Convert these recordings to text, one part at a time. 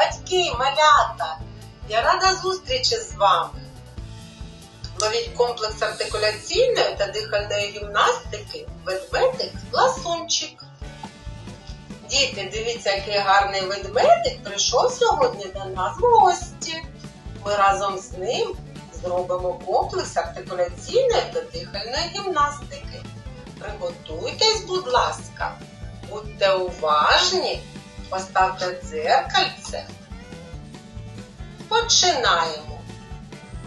Привітики, малята! Я рада зустрічі з вами. Ловіть комплекс артикуляційної та дихальної гімнастики ведмедик ласунчик. Діти, дивіться, який гарний ведмедик прийшов сьогодні до нас в гості. Ми разом з ним зробимо комплекс артикуляційної та дихальної гімнастики. Приготуйтесь, будь ласка, будьте уважні, поставте дзеркальце. Починаємо.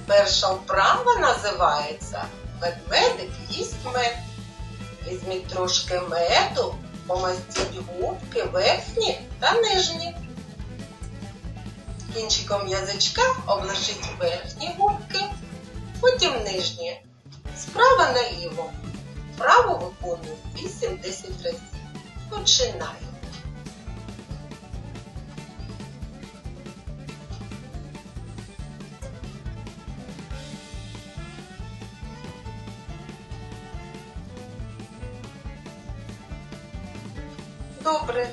Перша вправа називається Ведмедик їсть мед. Візьміть трошки меду, помастіть губки верхні та нижні. Кінчиком язичка обложіть верхні губки, потім нижні. Справа наліво. Вправо виконую 8-10 разів. Починаємо. Добре.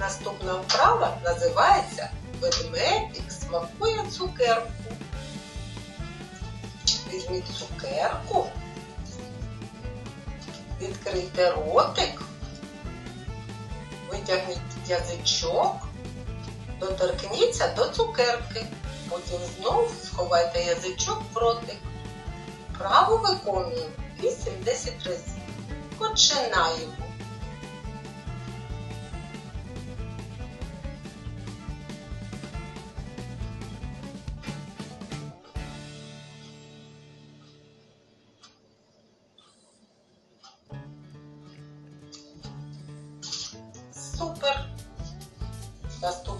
Наступна вправа називається Ведмедик смакує цукерку. Візьміть цукерку, відкрийте ротик, витягніть язичок, доторкніться до цукерки. Потім знову сховайте язичок в ротик. Право виконуємо 8-10 разів. Починаємо.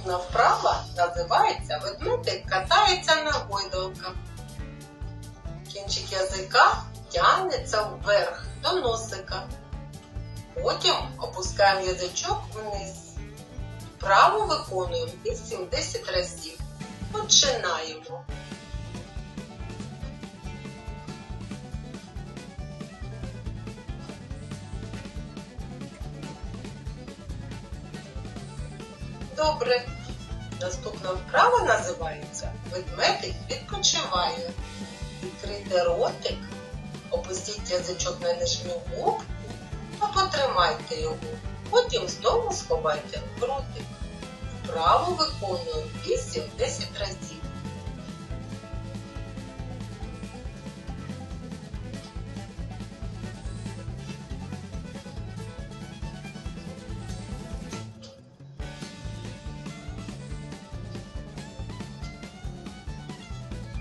Наступна вправа називається ведмедик катається на гойдалках. Кінчик язика тягнеться вверх до носика. Потім опускаємо язичок вниз. Вправо виконуємо 8-10 разів. Починаємо. Добре. Наступна вправа називається Ведмедик відпочиває. Відкрийте ротик, опустіть язичок на нижню губку та потримайте його. Потім знову сховайте в ротик. Вправу виконую 8-10 разів.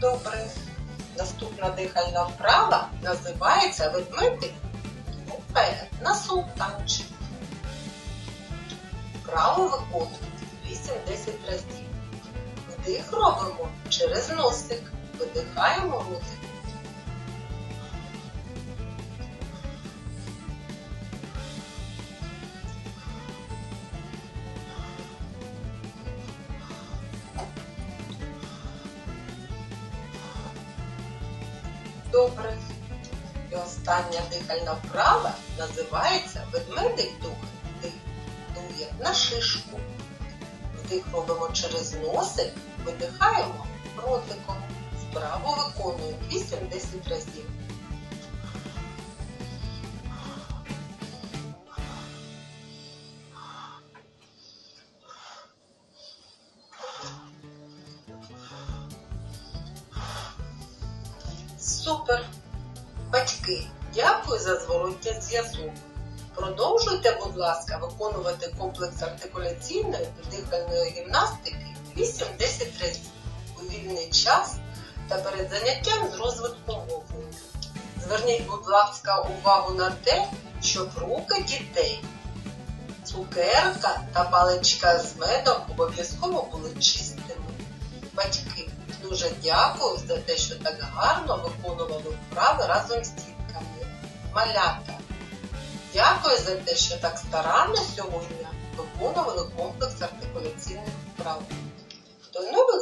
Добре. Наступна дихальна вправа називається ведмедик вперед на султанчик. Вправо виконуємо 8-10 разів. Вдих робимо через носик. Видихаємо ротик. Добре. І остання дихальна вправа називається ведмедик дух. Дих дує на шишку. Вдих робимо через носик, видихаємо ротиком. Вправу виконуємо 8-10 разів. Супер! Батьки, дякую за зворотній зв'язок. Продовжуйте, будь ласка, виконувати комплекс артикуляційної та дихальної гімнастики 8-10 разів у вільний час та перед заняттям з розвитком мови. Зверніть, будь ласка, увагу на те, щоб руки дітей, цукерка та паличка з медом обов'язково були чистими. Дуже дякую за те, що так гарно виконували вправи разом з дітками. Малята. Дякую за те, що так старанно сьогодні виконували комплекс артикуляційних вправ. До нових